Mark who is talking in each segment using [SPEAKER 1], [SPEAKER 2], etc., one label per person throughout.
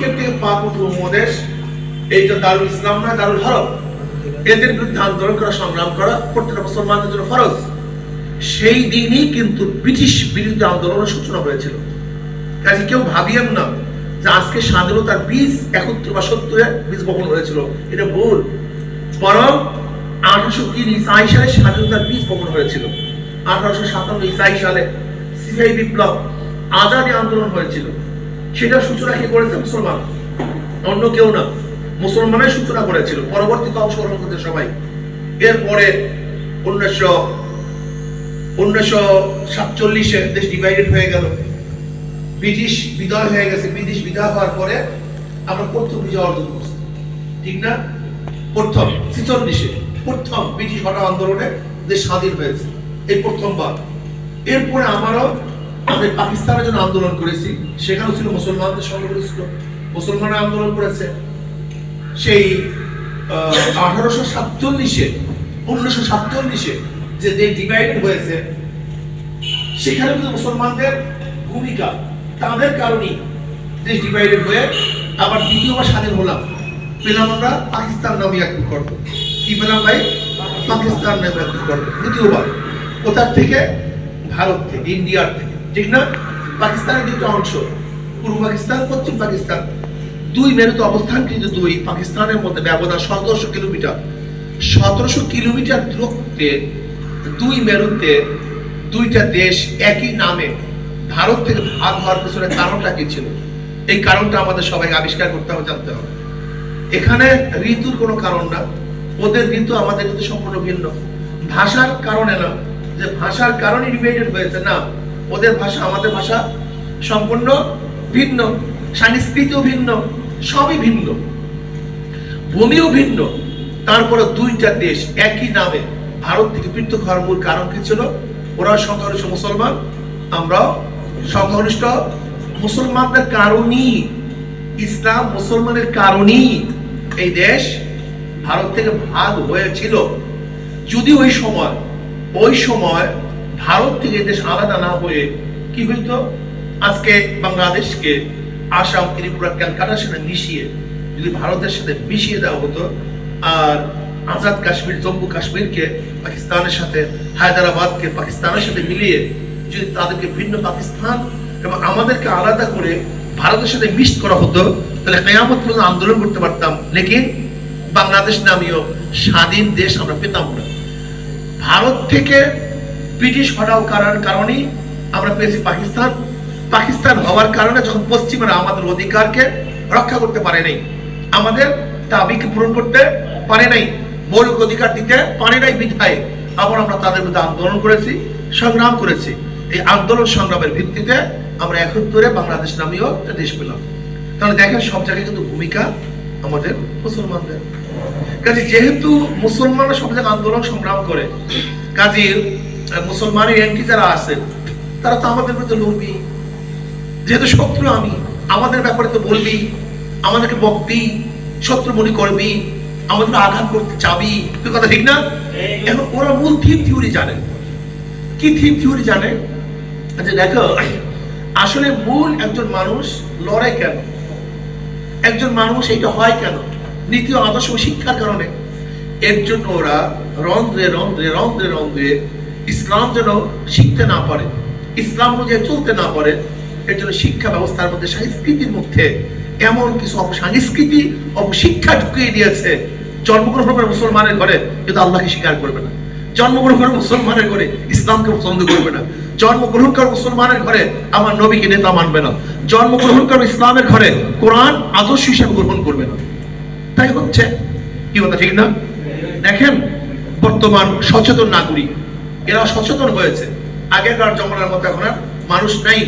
[SPEAKER 1] আজকের থেকে পাক উপমহাদেশ এইটা দারুল ইসলাম নয়, দারুল হরব এদের বিরুদ্ধে আন্দোলন করা, সংগ্রাম করা প্রত্যেকটা মুসলমানদের জন্য ফরজ। সেই দিনই কিন্তু ব্রিটিশ বিরুদ্ধে আন্দোলনের সূচনা হয়েছিল। কাজে কেউ ভাবিয়েন না যে আজকে স্বাধীনতার বীজ একত্র বা সত্তরে বীজ বপন হয়েছিল। এটা ভুল। বরং আঠারোশো তিন ইসাই সালে স্বাধীনতার বীজ বপন হয়েছিল। আঠারোশো সাতান্ন ইসাই সালে সিপাহী বিপ্লব আজাদি আন্দোলন হয়েছিল। সেটা সূচনা কে করেছে মুসলমান, অন্য কেউ না। মুসলমানের সূচনা করেছিল পরবর্তীতে অংশগ্রহণ করতে সবাই। এরপরে উনিশশো উনিশশো সাতচল্লিশে দেশ ডিভাইডেড হয়ে গেল। ব্রিটিশ বিদায় হয়ে গেছে। ব্রিটিশ বিদায় হওয়ার পরে আমরা প্রথম বিজয় অর্জন করছি। ঠিক না? প্রথম, ছিচল্লিশে প্রথম ব্রিটিশ হঠাৎ আন্দোলনে দেশ স্বাধীন হয়েছে। এই প্রথমবার। এরপরে আমারও আমাদের পাকিস্তানের জন্য আন্দোলন করেছি, সেখানেও ছিল মুসলমানদের সংগঠন ছিল, মুসলমানরা আন্দোলন করেছে। সেই আঠারোশো সাতচল্লিশে, উনিশশো সাতচল্লিশে যে দেশ ডিভাইডেড হয়েছে সেখানে কিন্তু মুসলমানদের ভূমিকা, তাদের কারণেই দেশ ডিভাইডেড হয়ে আবার দ্বিতীয়বার স্বাধীন হলাম। পেলাম আমরা পাকিস্তান নামে এক ভূখণ্ড কি পেলাম ভাই? পাকিস্তান নামে এক ভূখণ্ড দ্বিতীয়বার। কোথার থেকে? ভারত থেকে, ইন্ডিয়ার থেকে। ঠিক না? পাকিস্তানের দুটো অংশ, পূর্ব পাকিস্তান, পশ্চিম পাকিস্তান, দুই মেরুতে অবস্থান কিন্তু দুই, পাকিস্তানের মধ্যে ব্যবধান সতেরোশো কিলোমিটার। সতেরোশো কিলোমিটার দূরত্বে দুই মেরুতে দুইটা দেশ একই নামে ভারত থেকে ভাগ হওয়ার পিছনে কারণটা কি ছিল? এই কারণটা আমাদের সবাই আবিষ্কার করতে হবে, জানতে হবে। এখানে ঋতুর কোনো কারণ না, ওদের ঋতু আমাদের ঋতু সম্পূর্ণ ভিন্ন। ভাষার কারণে না, যে ভাষার কারণে ডিভাইডেড হয়েছে না ওদের ভাষা, আমাদের ভাষা সম্পূর্ণ ভিন্ন, সংস্কৃতিও ভিন্ন, সবই ভিন্ন। ভূমিও ভিন্ন। তারপরে দুইটা দেশ একই নামে ভারত থেকে পৃথক হওয়ার মূল কারণ কি ছিল? ওরা সংখ্যাগরিষ্ঠ মুসলমান, আমরাও সংখ্যাগরিষ্ঠ মুসলমানদের কারণই। ইসলাম মুসলমানের কারণেই এই দেশ ভারত থেকে ভাগ হয়েছিল। যদি ওই সময় ওই সময় ভারত থেকে দেশ আলাদা না হয়ে কি হইতো? আজকে বাংলাদেশকে আসাম, ত্রিপুরা ক্যালকাটার সাথে মিশিয়ে যদি ভারতের সাথে মিশিয়ে দেওয়া হতো, আর আজাদ কাশ্মীর, জম্মু কাশ্মীরকে, পাকিস্তানের সাথে, হায়দ্রাবাদকে, পাকিস্তানের সাথে মিলিয়ে যদি তাদেরকে ভিন্ন পাকিস্তান এবং আমাদেরকে আলাদা করে ভারতের সাথে মিক্স করা হতো, তাহলে কেয়ামত পর্যন্ত আন্দোলন করতে পারতাম। লেকিন বাংলাদেশ নামীয় স্বাধীন দেশ আমরা পেতাম না। ভারত থেকে ব্রিটিশ হটাও করার কারণেই আমরা পেয়েছি পাকিস্তান। পাকিস্তান হওয়ার কারণে যখন পশ্চিমরা আমাদের অধিকারকে রক্ষা করতে পারে নাই, আমাদের দাবিকে পূরণ করতে পারে নাই, মৌলিক অধিকার দিতে পারে নাই বিধায়, আবার আমরা তাদের মধ্যে আন্দোলন করেছি, সংগ্রাম করেছি। এই আন্দোলন সংগ্রামের ভিত্তিতে আমরা একত্রে বাংলাদেশ নামীয় একটা দেশ পেলাম। তাহলে দেখেন সব জায়গায় কিন্তু ভূমিকা আমাদের মুসলমানদের। কাজে যেহেতু মুসলমানরা সব জায়গায় আন্দোলন সংগ্রাম করে কাজে মুসলমানের এন্টি যারা আছে তারা তো আমাদের বিরুদ্ধে লড়বি যেহেতু শত্রু আমি আমাদের ব্যাপারে তো বলবি আমাদেরকে বকবি শত্রু মনে করবি আমাদের আঘাত করতে চাবি। তুই কথা ঠিক না? এখন ওরা মূল থিম থিওরি জানে। কি থিম থিওরি জানে? আচ্ছা দেখো আসলে মূল একজন মানুষ লড়াই কেন? একজন মানুষ এইটা হয় কেন? নীতি আদর্শ ও শিক্ষার কারণে। এর জন্য ওরা রন্ধ্রে রন্ধ্রে রন্ধ্রে রন্ধ্রে ইসলাম যেন শিখতে না পারে, ইসলাম অনুযায়ী চলতে না পারে, এর জন্য শিক্ষা ব্যবস্থার মধ্যে সংস্কৃতির মধ্যে এমন কিছু অপসংস্কৃতি অপশিক্ষা ঢুকিয়ে দিয়েছে, জন্মগ্রহণ করে মুসলমানের ঘরে, কিন্তু আল্লাহকে স্বীকার করবে না। জন্মগ্রহণ করে মুসলমানের ঘরে, ইসলামকে পছন্দ করবে না। জন্মগ্রহণ করে মুসলমানের ঘরে, আমার নবীকে নেতা মানবে না। জন্মগ্রহণ করে ইসলামের ঘরে, কোরআন আদর্শ হিসেবে গ্রহণ করবে না। তাই হচ্ছে, কি কথা ঠিক না? দেখেন, বর্তমান সচেতন নাগরিক এরা সচেতন হয়েছে। আগেকার জমানার মতো এখন আর মানুষ নাই।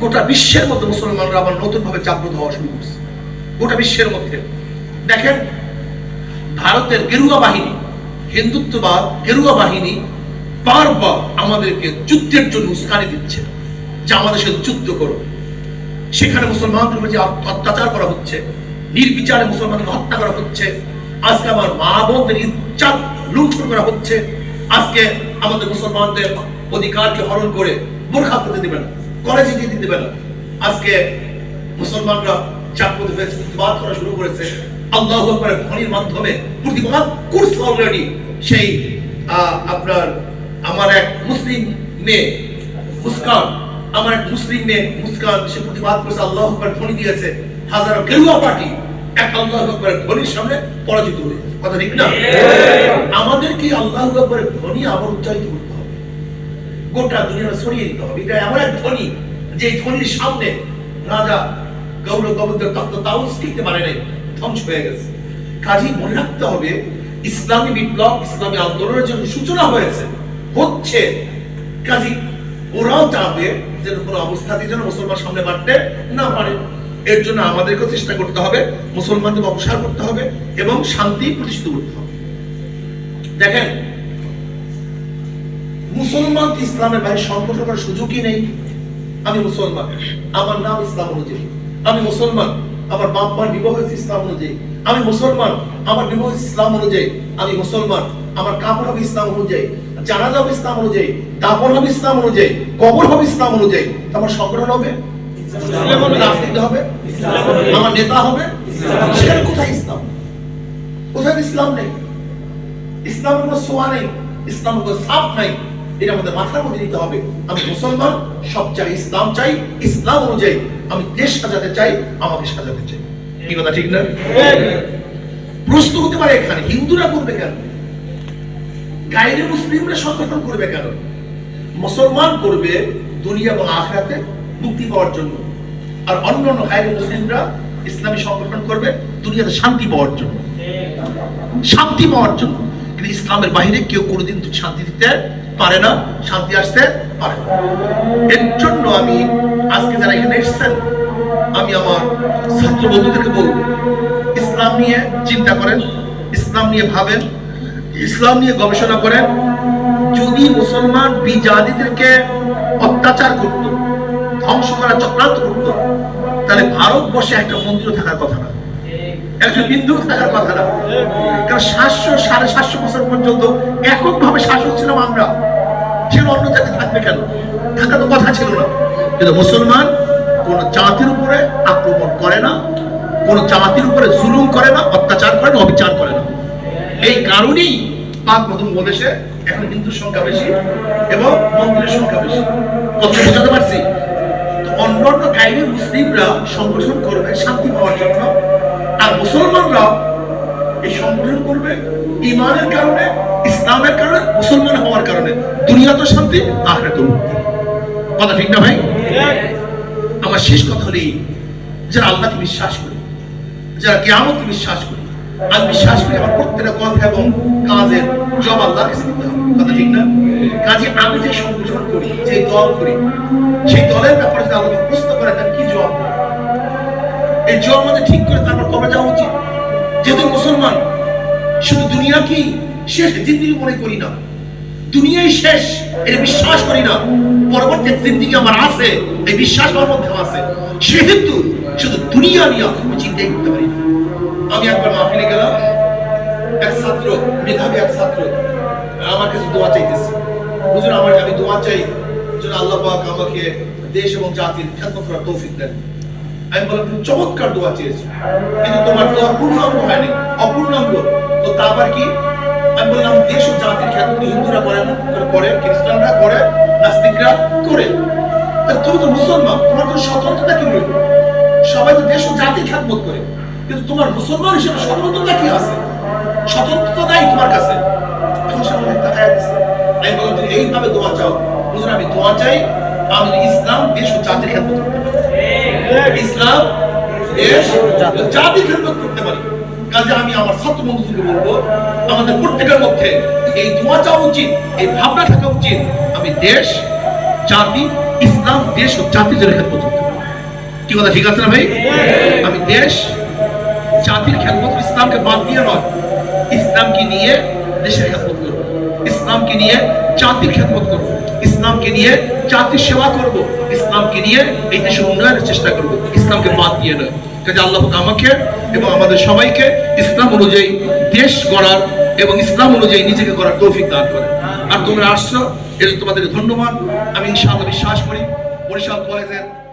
[SPEAKER 1] গোটা বিশ্বের মধ্যে মুসলমানরা আবার নতুন ভাবে জাগ্রত হওয়া শুরু করছে। গোটা বিশ্বের মধ্যে। দেখেন, ভারতের গেরুয়া বাহিনী, হিন্দুত্ববাদ, গেরুয়া বাহিনী বারবার আমাদেরকে যুদ্ধের জন্য উস্কানি দিচ্ছে, যে আমাদের সাথে যুদ্ধ করো। সেখানে মুসলমানদের উপর যে অত্যাচার করা হচ্ছে, নির্বিচারে মুসলমানকে হত্যা করা হচ্ছে, আজকে আমার মা বোনদের ইজ্জাত লুণ্ঠন করা হচ্ছে, আজকে আমাদের মুসলমানদের অধিকারকে হরণ করে বোরখা করতে দেবে না কলেজে দিতে দেবে না। আজকে মুসলমানরা করা শুরু করেছে। আল্লাহ মাধ্যমে প্রতিবাদ করছে অলরেডি সেই আপনার আমার এক মুসলিম মেয়ে, মুস্কান, আমার এক মুসলিম মেয়ে মুস্কান, সে প্রতিবাদ করেছে, আল্লাহ আকবর ধ্বনি দিয়েছে। হাজারো গেরুয়া পার্টি এক আল্লাহ আকবরের ধ্বনির সামনে পরাজিত হয়েছে কথা ঠিক না? আমাদেরকে আল্লাহ আকবরের ধ্বনি আবার উচ্চারিত করতে হবে। গোটা দুনিয়া ছড়িয়ে দিতে হবে। এটা এমন এক ধ্বনি যে ধ্বনির সামনে রাজা গৌরব গোবিন্দ তত্ত্ব তাও টিকতে পারে নাই ধ্বংস হয়ে গেছে। কাজী মনে রাখতে হবে ইসলামী বিপ্লব ইসলামী আন্দোলনের জন্য সূচনা হয়েছে হচ্ছে। কাজী ওরাও চাবে যে কোনো অবস্থাতেই যেন মুসলমান সামনে বাড়তে না পারে। এর জন্য আমাদেরকেও চেষ্টা করতে হবে, মুসলমানদের অপসার করতে হবে এবং শান্তি প্রতিষ্ঠিত করতে হবে। দেখেন, মুসলমান ইসলামের বাইরে সংগঠন করার সুযোগই নেই? আমি মুসলমান, আমার নাম ইসলাম অনুযায়ী। আমি মুসলমান, আমার বাপ মার বিবাহ হয়েছে ইসলাম অনুযায়ী। আমি মুসলমান, আমার বিবাহ ইসলাম অনুযায়ী। আমি মুসলমান, আমার কাপড় হবে ইসলাম অনুযায়ী। জানাজা হবে ইসলাম অনুযায়ী। দাপন হবে ইসলাম অনুযায়ী। কবর হবে ইসলাম অনুযায়ী। আমার সংগঠন হবে? আমি মুসলমান, সব চাই ইসলাম চাই, ইসলাম অনুযায়ী আমি দেশ সাজাতে চাই, আমাকে সাজাতে চাই। কি কথা, ঠিক না? প্রশ্ন হতে পারে এখানে, হিন্দুরা করবে কেন? গাইরে মুসলিমরা সংগঠন করবে কেন? মুসলমান করবে দুনিয়া এবং আখরাতে মুক্তি পাওয়ার জন্য। আর অন্য অন্য গাইরে মুসলিমরা ইসলামী সংগঠন করবে, দুনিয়াতে শান্তি পাওয়ার জন্য। শান্তি পাওয়ার জন্য। কিন্তু ইসলামের বাহিরে কেউ কোনোদিন শান্তি দিতে পারে না, শান্তি আসতে পারে এর জন্য আমি আজকে যারা এখানে এসেছেন, আমি আমার ছাত্র বন্ধুদেরকে বলব, ইসলাম নিয়ে চিন্তা করেন, ইসলাম নিয়ে ভাবেন, ইসলাম নিয়ে গবেষণা করেন। যদি মুসলমান বিজাতিদেরকে অত্যাচার করত করার চক্রান্ত করত তাহলে ভারতবর্ষে একটা মন্দির থাকার কথা না। একজন বিন্দু থাকার কথা না। কারণ সাতশো, সাড়ে সাতশো বছর পর্যন্ত শাসক ছিলাম আমরা। ছিল অন্য জাতি থাকবে কেন? তো কথা ছিল না। কিন্তু মুসলমান কোন জাতির উপরে আক্রমণ করে না, কোন জাতির উপরে জুলুম করে না, অত্যাচার করে না, অবিচার করে না। এই কারণেই পাক প্রথম প্রদেশে এখন হিন্দুর সংখ্যা বেশি এবং মন্দিরের সংখ্যা বেশি। কথা বোঝাতে পারছি? অন্যান্য গাইরে মুসলিমরা সংগঠন করবে, শান্তি পাওয়ার জন্য। আর মুসলমানরা এই সংগঠন করবে ইমানের কারণে, ইসলামের কারণে, মুসলমান হওয়ার কারণে। দুনিয়া তো শান্তি আখরে তো কথা ঠিক না ভাই? আমার শেষ কথা হলেই যারা আল্লাহকে বিশ্বাস করি, যারা কেয়ামতকে বিশ্বাস করি আমি বিশ্বাস করি আমার প্রত্যেকটা কথা এবং কাজের জব আল্লাহর কাছে দিতে হবে। কথা ঠিক না? কাজে আমি যে সংগঠন করি, যে দল করি, সেই দলের ব্যাপারে যদি আল্লাহ প্রশ্ন করে, তার কি দেব? এই জবাব আমাদের ঠিক করে তারপর কবে যাওয়া উচিত? যেহেতু মুসলমান, শুধু দুনিয়া কি শেষ, জিন্দিগি মনে করি না। দুনিয়াই শেষ, এটা বিশ্বাস করি না। পরবর্তী জিন্দিগি আমার আছে, এই বিশ্বাস আমার মধ্যে আছে। সেহেতু শুধু দুনিয়া নিয়ে আমি চিন্তাই করতে পারি না। আমি একবার মাহফিলে গেলাম। এক ছাত্র, মেধাবী এক ছাত্র, আমার কাছে দোয়া চাইতেছে। বুঝুন আমার আমি দোয়া চাই যেন আল্লাহ পাক আমাকে দেশ এবং জাতির খেদমত করার তৌফিক দেন। আমি বললাম, তুমি চমৎকার দোয়া চেয়েছো, কিন্তু তোমার দোয়া পূর্ণাঙ্গ হয়নি, অপূর্ণাঙ্গ। তো তা আবার কি? আমি বললাম, দেশ ও জাতির খেদমত হিন্দুরা করে না, করে খ্রিস্টানরা করে, নাস্তিকরা করে। তুমি তো মুসলমান, তোমার তো স্বতন্ত্রতা কি রইল? সবাই তো দেশ ও জাতির খেদমত করে। কিন্তু তোমার মুসলমান হিসেবে স্বতন্ত্রতা কি আছে? স্বতন্ত্রতা নাই তোমার কাছে। এখন সে আমাকে তাকায় দিছে। আমি বললাম তুমি এইভাবে দোয়া চাও? বুঝলেন আমি দোয়া চাই আমি ইসলাম দেশ ও জাতির খেদমত ইসলাম দেশ ও জাতির খেদমত। করতে পারি। কাজে আমি আমার ছাত্র বন্ধুদেরকে বলব আমাদের প্রত্যেকের মধ্যে এই দোয়া চাওয়া উচিত এই ভাবনা থাকা উচিত আমি দেশ জাতি ইসলাম দেশ ও জাতির জন্য খেদমত করতে পারি কি কথা ঠিক আছে না ভাই? আমি দেশ জাতির খেদমত ইসলামকে বাদ দিয়ে নয়। ইসলামকে নিয়ে দেশের খেদমত করব। ইসলামকে নিয়ে জাতির খেদমত করব। ইসলামকে নিয়ে জাতির সেবা করব। ইসলামকে নিয়ে এই দেশের উন্নয়নের চেষ্টা করব। ইসলামকে বাদ দিয়ে নয়। কাজে আল্লাহ আমাকে এবং আমাদের সবাইকে ইসলাম অনুযায়ী দেশ গড়ার এবং ইসলাম অনুযায়ী নিজেকে করার তৌফিক দান করে আর তোমরা আসছো এর তোমাদের ধন্যবাদ। আমি ইনশাআল্লাহ বিশ্বাস করি। বরিশাল কলেজের